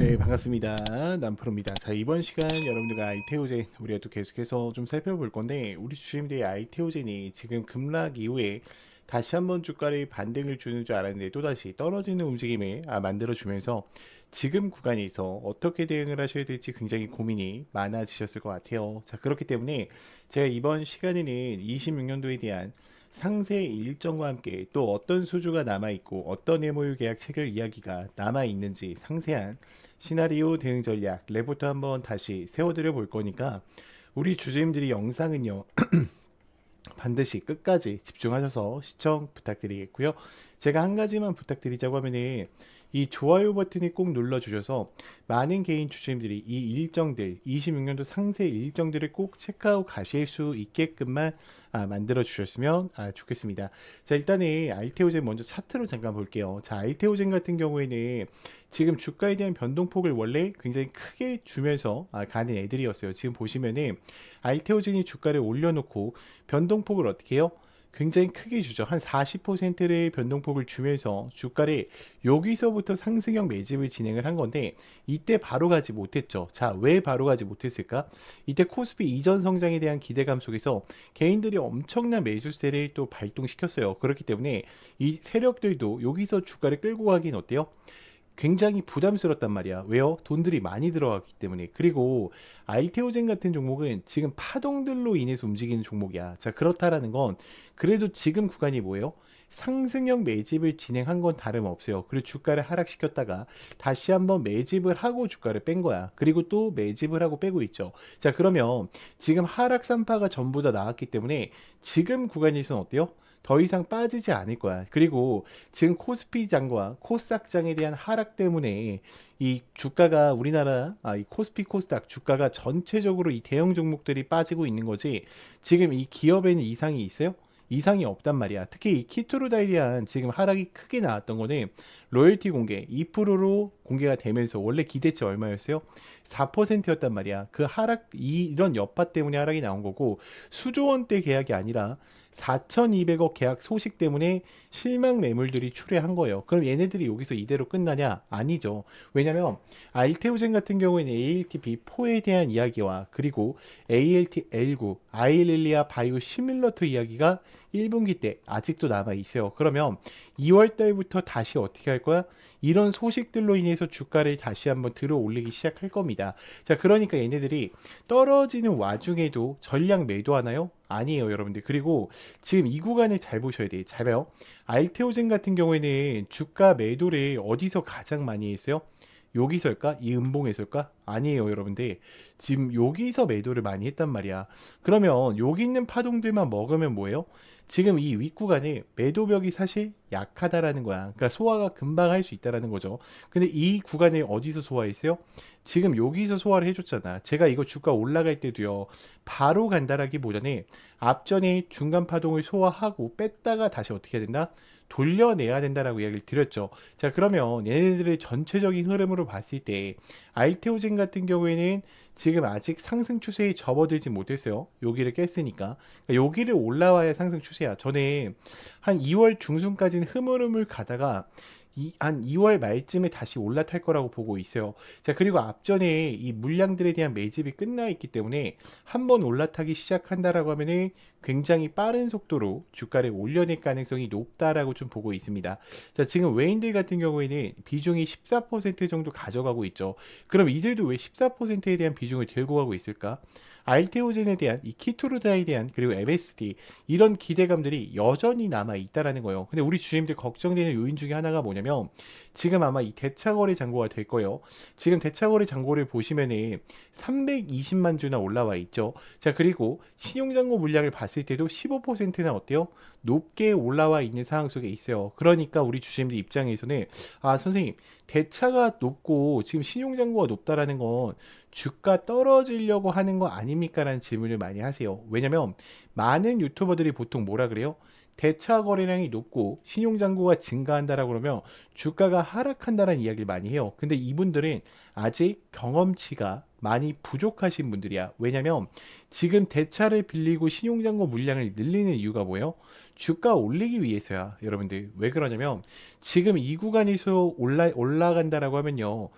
네 반갑습니다. 남프로입니다. 자 이번 시간 여러분들과 아이테오젠 우리가 또 계속해서 좀 살펴볼 건데 우리 주주님들의 아이테오젠이 지금 급락 이후에 다시 한번 주가를 반등을 주는 줄 알았는데 또다시 떨어지는 움직임을 아, 만들어주면서 지금 구간에서 어떻게 대응을 하셔야 될지 굉장히 고민이 많아지셨을 것 같아요. 자 그렇기 때문에 제가 이번 시간에는 26년도에 대한 상세 일정과 함께 또 어떤 수주가 남아있고 어떤 MOU 계약 체결 이야기가 남아있는지 상세한 시나리오 대응 전략 레포트 한번 다시 세워드려 볼 거니까 우리 주주님들이 영상은요 반드시 끝까지 집중하셔서 시청 부탁드리겠고요. 제가 한 가지만 부탁드리자고 하면은 이 좋아요 버튼을 꼭 눌러주셔서 많은 개인 주주님들이 이 일정들 26년도 상세 일정들을 꼭 체크하고 가실 수 있게끔만 아, 만들어 주셨으면 아, 좋겠습니다. 자 일단은 알테오젠 먼저 차트로 잠깐 볼게요. 자 알테오젠 같은 경우에는 지금 주가에 대한 변동폭을 원래 굉장히 크게 주면서 아, 가는 애들이었어요. 지금 보시면은 알테오젠이 주가를 올려놓고 변동폭을 어떻게 해요? 굉장히 크게 주죠. 한 40%의 변동폭을 주면서 주가를 여기서부터 상승형 매집을 진행을 한 건데 이때 바로 가지 못했죠. 자, 왜 바로 가지 못했을까? 이때 코스피 이전 성장에 대한 기대감 속에서 개인들이 엄청난 매수세를 또 발동시켰어요. 그렇기 때문에 이 세력들도 여기서 주가를 끌고 가긴 어때요? 굉장히 부담스럽단 말이야. 왜요? 돈들이 많이 들어갔기 때문에. 그리고 알테오젠 같은 종목은 지금 파동들로 인해서 움직이는 종목이야. 자, 그렇다라는 건 그래도 지금 구간이 뭐예요? 상승형 매집을 진행한 건 다름없어요. 그리고 주가를 하락시켰다가 다시 한번 매집을 하고 주가를 뺀 거야. 그리고 또 매집을 하고 빼고 있죠. 자, 그러면 지금 하락 산파가 전부 다 나왔기 때문에 지금 구간에서는 어때요? 더 이상 빠지지 않을 거야. 그리고 지금 코스피 장과 코스닥 장에 대한 하락 때문에 이 주가가 우리나라 아, 이 코스피 코스닥 주가가 전체적으로 이 대형 종목들이 빠지고 있는 거지. 지금 이 기업에는 이상이 있어요? 이상이 없단 말이야. 특히 이 키트루다에 대한 지금 하락이 크게 나왔던 거는 로열티 공개 2%로 공개가 되면서 원래 기대치 얼마였어요? 4%였단 말이야. 그 하락 이, 이런 여파 때문에 하락이 나온 거고 수조 원대 계약이 아니라 4,200억 계약 소식 때문에 실망 매물들이 출회한 거예요. 그럼 얘네들이 여기서 이대로 끝나냐? 아니죠. 왜냐면 알테오젠 같은 경우에는 ALTB4에 대한 이야기와 그리고 ALT-L9, 아이렐리아 바이오 시밀러트 이야기가 1분기 때 아직도 남아 있어요. 그러면 2월 달부터 다시 어떻게 할 거야? 이런 소식들로 인해서 주가를 다시 한번 들어 올리기 시작할 겁니다. 자, 그러니까 얘네들이 떨어지는 와중에도 전량 매도하나요? 아니에요, 여러분들. 그리고 지금 이 구간을 잘 보셔야 돼요. 잘 봐요. 알테오젠 같은 경우에는 주가 매도를 어디서 가장 많이 했어요? 여기서일까? 이 음봉에서일까? 아니에요, 여러분들. 지금 여기서 매도를 많이 했단 말이야. 그러면 여기 있는 파동들만 먹으면 뭐예요? 지금 이 윗구간에 매도벽이 사실 약하다라는 거야. 그러니까 소화가 금방 할 수 있다라는 거죠. 근데 이 구간에 어디서 소화했어요? 지금 여기서 소화를 해줬잖아. 제가 이거 주가 올라갈 때도요. 바로 간다라기보다는 앞전에 중간 파동을 소화하고 뺐다가 다시 어떻게 해야 된다? 돌려내야 된다라고 이야기를 드렸죠. 자, 그러면 얘네들의 전체적인 흐름으로 봤을 때 알테오젠 같은 경우에는 지금 아직 상승 추세에 접어들지 못했어요. 여기를 깼으니까. 그러니까 여기를 올라와야 상승 추세야. 전에 한 2월 중순까지는 흐물흐물 가다가 이, 한 2월 말쯤에 다시 올라탈 거라고 보고 있어요. 자, 그리고 앞전에 이 물량들에 대한 매집이 끝나 있기 때문에 한번 올라타기 시작한다라고 하면은 굉장히 빠른 속도로 주가를 올려낼 가능성이 높다라고 좀 보고 있습니다. 자, 지금 외인들 같은 경우에는 비중이 14% 정도 가져가고 있죠. 그럼 이들도 왜 14%에 대한 비중을 들고 가고 있을까? 알테오젠에 대한 이 키투르다에 대한 그리고 MSD 이런 기대감들이 여전히 남아 있다라는 거예요. 근데 우리 주님들 걱정되는 요인 중에 하나가 뭐냐면 지금 아마 이 대차거래 잔고가 될 거예요. 지금 대차거래 잔고를 보시면은 320만 주나 올라와 있죠. 자, 그리고 신용잔고 물량을 봤을 때도 15%나 어때요? 높게 올라와 있는 상황 속에 있어요. 그러니까 우리 주주님들 입장에서는 아, 선생님, 대차가 높고 지금 신용잔고가 높다라는 건 주가 떨어지려고 하는 거 아닙니까? 라는 질문을 많이 하세요. 왜냐면 많은 유튜버들이 보통 뭐라 그래요? 대차 거래량이 높고 신용 잔고가 증가한다라고 그러면 주가가 하락한다는 이야기를 많이 해요. 근데 이분들은 아직 경험치가 많이 부족하신 분들이야. 왜냐면 지금 대차를 빌리고 신용 잔고 물량을 늘리는 이유가 뭐예요? 주가 올리기 위해서야. 여러분들 왜 그러냐면 지금 이 구간에서 올라 올라간다라고 하면요.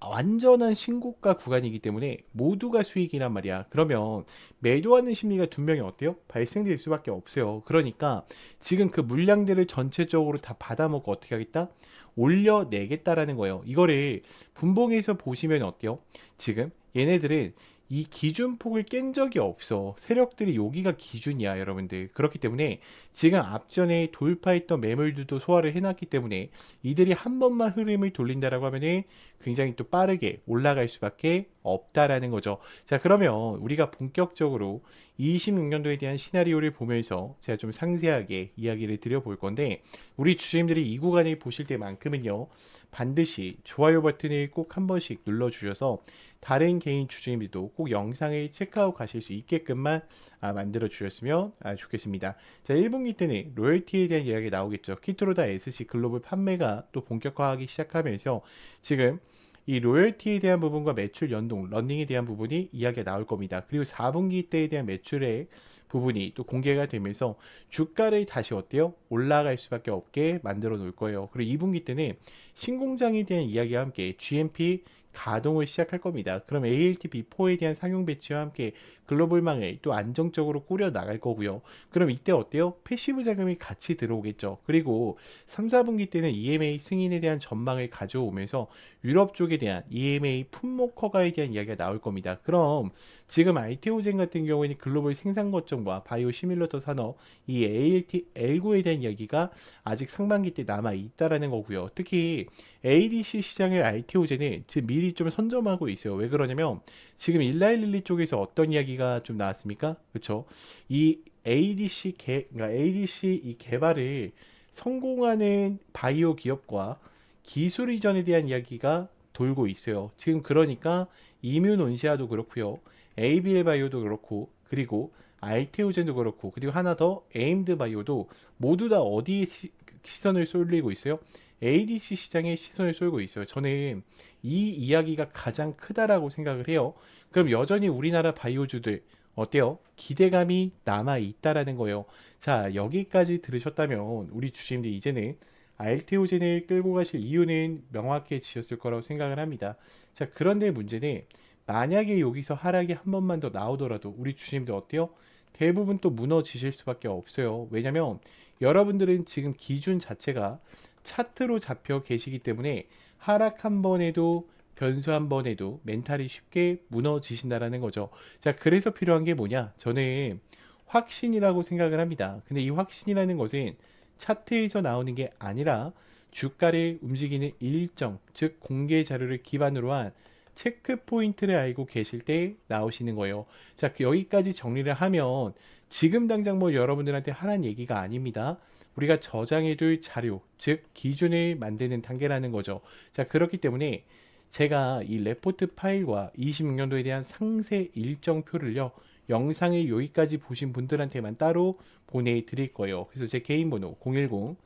완전한 신고가 구간이기 때문에 모두가 수익이란 말이야. 그러면 매도하는 심리가 두 명이 어때요? 발생될 수밖에 없어요. 그러니까 지금 그 물량들을 전체적으로 다 받아먹고 어떻게 하겠다? 올려내겠다라는 거예요. 이거를 분봉에서 보시면 어때요? 지금 얘네들은 이 기준폭을 깬 적이 없어. 세력들이 여기가 기준이야, 여러분들. 그렇기 때문에 지금 앞전에 돌파했던 매물들도 소화를 해놨기 때문에 이들이 한 번만 흐름을 돌린다라고 하면은 굉장히 또 빠르게 올라갈 수밖에 없다라는 거죠. 자, 그러면 우리가 본격적으로 26년도에 대한 시나리오를 보면서 제가 좀 상세하게 이야기를 드려볼 건데 우리 주주님들이 이 구간을 보실 때만큼은요. 반드시 좋아요 버튼을 꼭 한 번씩 눌러주셔서 다른 개인 주주님들도 꼭 영상을 체크하고 가실 수 있게끔만 아, 만들어 주셨으면 아, 좋겠습니다. 자, 1분기 때는 로열티에 대한 이야기가 나오겠죠. 키트로다 SC 글로벌 판매가 또 본격화하기 시작하면서 지금 이 로열티에 대한 부분과 매출 연동, 런닝에 대한 부분이 이야기가 나올 겁니다. 그리고 4분기 때에 대한 매출의 부분이 또 공개가 되면서 주가를 다시 어때요? 올라갈 수밖에 없게 만들어 놓을 거예요. 그리고 2분기 때는 신공장에 대한 이야기와 함께 GMP 가동을 시작할 겁니다. 그럼 ALTB4에 대한 상용 배치와 함께 글로벌망을 또 안정적으로 꾸려 나갈 거고요. 그럼 이때 어때요? 패시브 자금이 같이 들어오겠죠. 그리고 3, 4분기 때는 EMA 승인에 대한 전망을 가져오면서 유럽 쪽에 대한 EMA 품목 허가에 대한 이야기가 나올 겁니다. 그럼 지금 IT오젠 같은 경우에는 글로벌 생산 거점과 바이오 시밀러터 산업 이 ALT L9에 대한 이야기가 아직 상반기 때 남아 있다라는 거고요. 특히 ADC 시장의 IT오젠은 지금 미리 좀 선점하고 있어요. 왜 그러냐면 지금 일라일릴리 쪽에서 어떤 이야기 가 좀 나왔습니까? 그렇죠? 이 ADC 개, 그러니까 ADC 이 개발을 성공하는 바이오 기업과 기술 이전에 대한 이야기가 돌고 있어요. 지금 그러니까 이뮨 온시아도 그렇고요. ABL 바이오도 그렇고 그리고 알테오젠도 그렇고 그리고 하나 더 에임드 바이오도 모두 다 어디에 시, 시선을 쏠리고 있어요? ADC 시장에 시선을 쏠고 있어요. 저는 이 이야기가 가장 크다라고 생각을 해요. 그럼 여전히 우리나라 바이오주들 어때요? 기대감이 남아 있다라는 거예요. 자, 여기까지 들으셨다면 우리 주주님들 이제는 알테오젠을 끌고 가실 이유는 명확해지셨을 거라고 생각을 합니다. 자, 그런데 문제는 만약에 여기서 하락이 한 번만 더 나오더라도 우리 주주님들 어때요? 대부분 또 무너지실 수밖에 없어요. 왜냐면 여러분들은 지금 기준 자체가 차트로 잡혀 계시기 때문에 하락 한 번에도 변수 한 번에도 멘탈이 쉽게 무너지신다라는 거죠. 자, 그래서 필요한 게 뭐냐? 저는 확신이라고 생각을 합니다. 근데 이 확신이라는 것은 차트에서 나오는 게 아니라 주가를 움직이는 일정, 즉 공개 자료를 기반으로 한 체크 포인트를 알고 계실 때 나오시는 거예요. 자, 그 여기까지 정리를 하면 지금 당장 뭐 여러분들한테 하란 얘기가 아닙니다. 우리가 저장해둘 자료, 즉 기준을 만드는 단계라는 거죠. 자, 그렇기 때문에 제가 이 레포트 파일과 26년도에 대한 상세 일정표를요. 영상을 여기까지 보신 분들한테만 따로 보내드릴 거예요. 그래서 제 개인 번호 010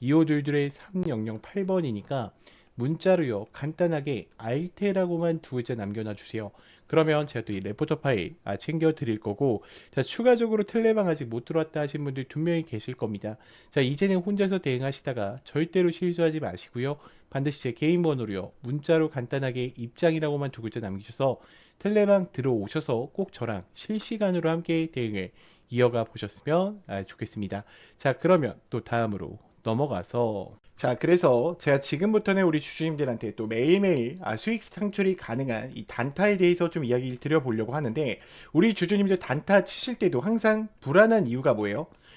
2522 3008번이니까 문자로요 간단하게 알테라고만 두 글자 남겨놔 주세요. 그러면 제가 또 이 레포터 파일 아, 챙겨 드릴 거고 자 추가적으로 텔레방 아직 못 들어왔다 하신 분들 두 명이 계실 겁니다. 자 이제는 혼자서 대응하시다가 절대로 실수하지 마시고요. 반드시 제 개인 번호로요 문자로 간단하게 입장이라고만 두 글자 남기셔서 텔레방 들어오셔서 꼭 저랑 실시간으로 함께 대응을 이어가 보셨으면 아, 좋겠습니다. 자 그러면 또 다음으로 넘어가서 자, 그래서 제가 지금부터는 우리 주주님들한테 또 매일매일 아, 수익 창출이 가능한 이 단타에 대해서 좀 이야기를 드려보려고 하는데, 우리 주주님들 단타 치실 때도 항상 불안한 이유가 뭐예요?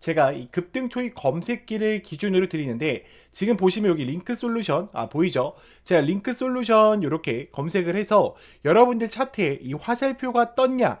제가 이 급등 초입 검색기를 기준으로 드리는데 지금 보시면 여기 링크 솔루션 아 보이죠? 제가 링크 솔루션 이렇게 검색을 해서 여러분들 차트에 이 화살표가 떴냐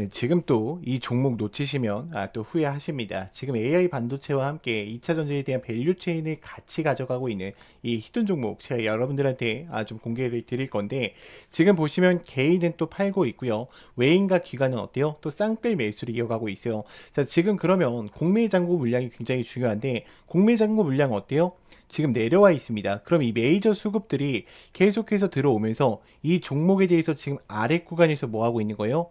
네, 지금 또 이 종목 놓치시면 아, 또 후회하십니다. 지금 AI 반도체와 함께 2차 전지에 대한 밸류 체인을 같이 가져가고 있는 이 히든 종목 제가 여러분들한테 아, 좀 공개를 드릴 건데 지금 보시면 개인은 또 팔고 있고요. 외인과 기관은 어때요? 또 쌍끌 매수를 이어가고 있어요. 자, 지금 그러면 공매 잔고 물량이 굉장히 중요한데 공매 잔고 물량 어때요? 지금 내려와 있습니다. 그럼 이 메이저 수급들이 계속해서 들어오면서 이 종목에 대해서 지금 아래 구간에서 뭐 하고 있는 거예요?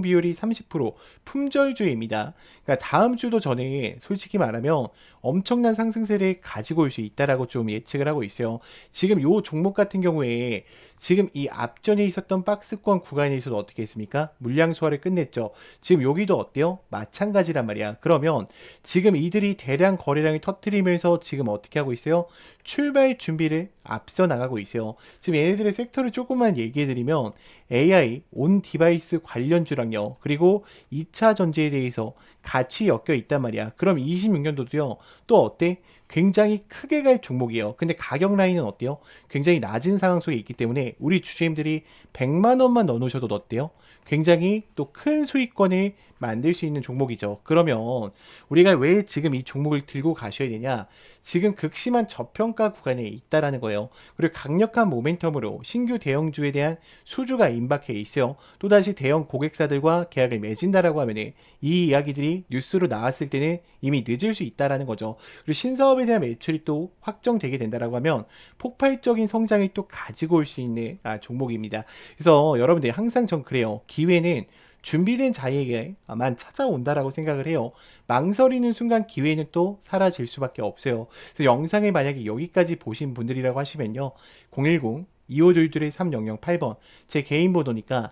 비율이 30% 품절주입니다. 그러니까 다음 주도 전에 솔직히 말하면 엄청난 상승세를 가지고 올 수 있다라고 좀 예측을 하고 있어요. 지금 요 종목 같은 경우에 지금 이 앞전에 있었던 박스권 구간에서도 어떻게 했습니까? 물량 소화를 끝냈죠. 지금 여기도 어때요? 마찬가지란 말이야. 그러면 지금 이들이 대량 거래량을 터트리면서 지금 어떻게 하고 있어요? 출발 준비를 앞서 나가고 있어요. 지금 얘네들의 섹터를 조금만 얘기해 드리면 AI, 온 디바이스 관련주랑요. 그리고 2차 전지에 대해서 같이 엮여 있단 말이야. 그럼 26년도도요. 또 어때? 굉장히 크게 갈 종목이에요. 근데 가격 라인은 어때요? 굉장히 낮은 상황 속에 있기 때문에 우리 주주님들이 100만 원만 넣어 놓으셔도 어때요? 굉장히 또 큰 수익권을 만들 수 있는 종목이죠. 그러면 우리가 왜 지금 이 종목을 들고 가셔야 되냐? 지금 극심한 저평가 구간에 있다라는 거예요. 그리고 강력한 모멘텀으로 신규 대형주에 대한 수주가 임박해 있어요. 또다시 대형 고객사들과 계약을 맺은다라고 하면 이 이야기들이 뉴스로 나왔을 때는 이미 늦을 수 있다라는 거죠. 그리고 신사업에 대한 매출이 또 확정되게 된다라고 하면 폭발적인 성장을 또 가지고 올 수 있는 아, 종목입니다. 그래서 여러분들 항상 전 그래요. 기회는 준비된 자에게만 찾아온다라고 생각을 해요. 망설이는 순간 기회는 또 사라질 수밖에 없어요. 그래서 영상을 만약에 여기까지 보신 분들이라고 하시면요. 010 2522-3008번 제 개인 번호니까